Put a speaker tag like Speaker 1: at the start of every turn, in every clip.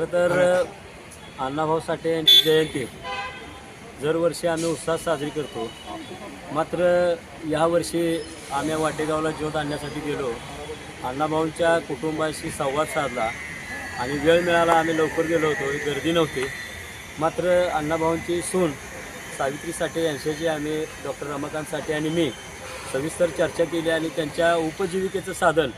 Speaker 1: खरं तर अण्णाभाऊ साठे यांची जयंती. दरवर्षी आम्ही उत्साहात साजरी करतो. मात्र यावर्षी आम्ही वाटेगावला ज्योत आणण्यासाठी गेलो. अण्णाभाऊंच्या कुटुंबाशी संवाद साधला आणि वेळ मिळाला आम्ही लवकर गेलो होतो. गर्दी नव्हती. मात्र अण्णाभाऊंची सून सावित्री साठे यांच्याशी आम्ही डॉक्टर रमाकांत साठे आणि मी सविस्तर चर्चा केली आणि त्यांच्या उपजीविकेचं साधन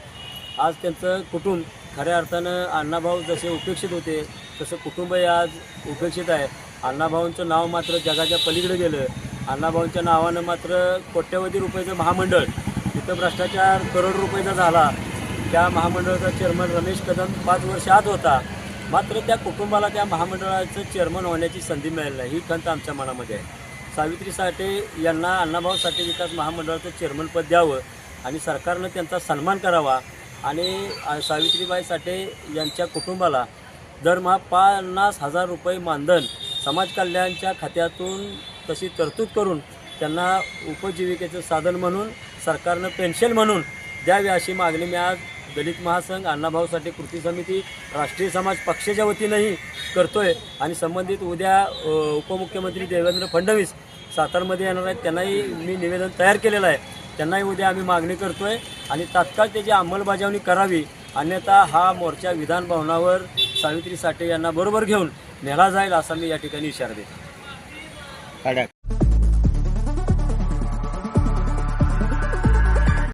Speaker 1: आज त्यांचं कुटुंब खऱ्या अर्थानं अण्णाभाऊ जसे उपेक्षित होते तसं कुटुंबही आज उपेक्षित आहे. अण्णाभाऊंचं नाव मात्र जगाच्या पलीकडे गेलं. अण्णाभाऊंच्या नावानं मात्र कोट्यवधी रुपयाचं महामंडळ तिथं भ्रष्टाचार करोड रुपयाचा झाला. त्या महामंडळाचा चेअरमन रमेश कदम पाच वर्ष आत होता. मात्र त्या कुटुंबाला त्या महामंडळाचं चेअरमन होण्याची संधी मिळाली नाही. ही खंत आमच्या मनामध्ये आहे. सावित्री साठे यांना अण्णाभाऊ साठे विकास महामंडळाचं चेअरमनपद द्यावं आणि सरकारनं त्यांचा सन्मान करावा. आणि सावित्रीबाई साठे यांच्या कुटुंबाला दरमहा पन्नास हजार रुपये मानधन समाज कल्याणच्या खात्यातून तशी तरतूद करून त्यांना उपजीविकेचं साधन म्हणून सरकारनं पेन्शन म्हणून द्यावी अशी मागणी मी आज दलित महासंघ अण्णाभाऊसाठी कृती समिती राष्ट्रीय समाज पक्षाच्या वतीनंही करतोय आणि संबंधित उद्या उपमुख्यमंत्री देवेंद्र फडणवीस सातारमध्ये येणार आहेत. त्यांनाही मी निवेदन तयार केलेलं आहे. त्यांनाही उद्या आम्ही मागणी करतो आहे आणि तात्काळ त्याची अंमलबजावणी करावी अन्यथा हा मोर्चा विधान भवनावर सावित्री साठे यांना बरोबर घेऊन नेला जाईल असा मी या ठिकाणी इशारा देतो.